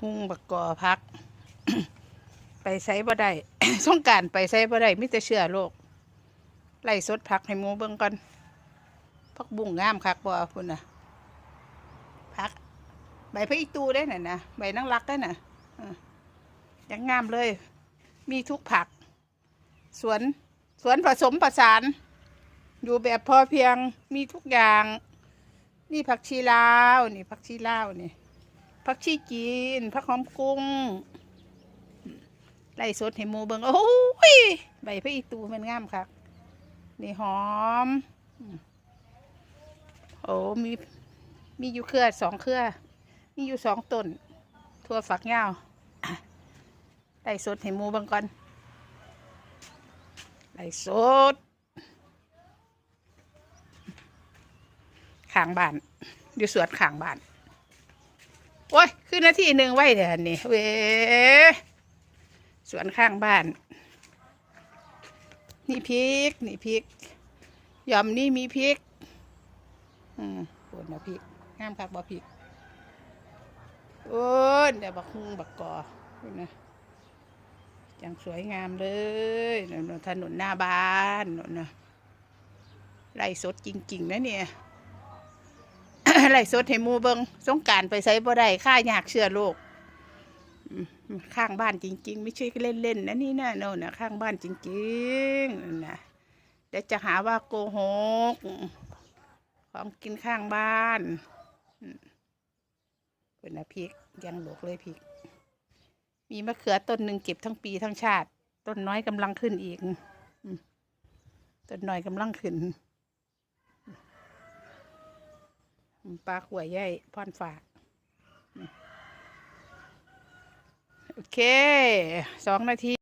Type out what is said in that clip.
ฮุงบักกอพัก ไปใส่บ่ได้สงการไปใส่บ่ได้มิแต่เชื่อโลกไล่สดผักให้หมูเบิ่งก่อนผักบุ้งงามคักบ่พุ่นน่ะผัก ใบพระอีตูได้น่ะนะใบนางรักได้น่ะยังงามเลย มีทุกผัก สวนสวนผสมประสาน อยู่แบบพอเพียงมีทุกอย่าง นี่ผักชีลาว นี่ผักชีลาวนี่ ผักชีจีนผักหอมกุ้งไล่สดให้หมูเบิงโอ้ยใบพระอีตูมันงามครับนี่หอมโอ้มีมีอยู่เครือสองเครือ มีอยู่สองต้นทั่วฝักยาไล่สดให้หมูเบิงก่อนไล่สดข้างบ้านอยู่สวนข้างบ้าน โอ้ยคือนนาทีหนึ่งไว้เดี๋ยวนี้เว้สวนข้างบ้าน นี่พริก นี่พริกยำนี่มีพริก อืมปวดนะพริกงามคักบ่พริกโอ้ยเดี๋ยวบักฮุงบักกอดูนะจังสวยงามเลยถนนหน้าบ้านนนะไล่สดจริงๆนะเนี่ย ไล่สดให้มูเบิงสงการไปใส่บ่ได้ค่ายากเชื่อโลกข้างบ้านจริง ๆ ไม่ใช่เล่นๆนะนี่นะโน่นนะข้างบ้านจริงๆนะเดี๋ยวจะหาว่าโกหกของกินข้างบ้านเป็นนะพริกยังหลกเลยพริก มีมะเขือต้นหนึ่งเก็บทั้งปีทั้งชาติ ต้นน้อยกำลังขึ้นอีกต้นน้อยกำลังขึ้น ปลาขวยใหญ่พอนฝากโอเคสองนาที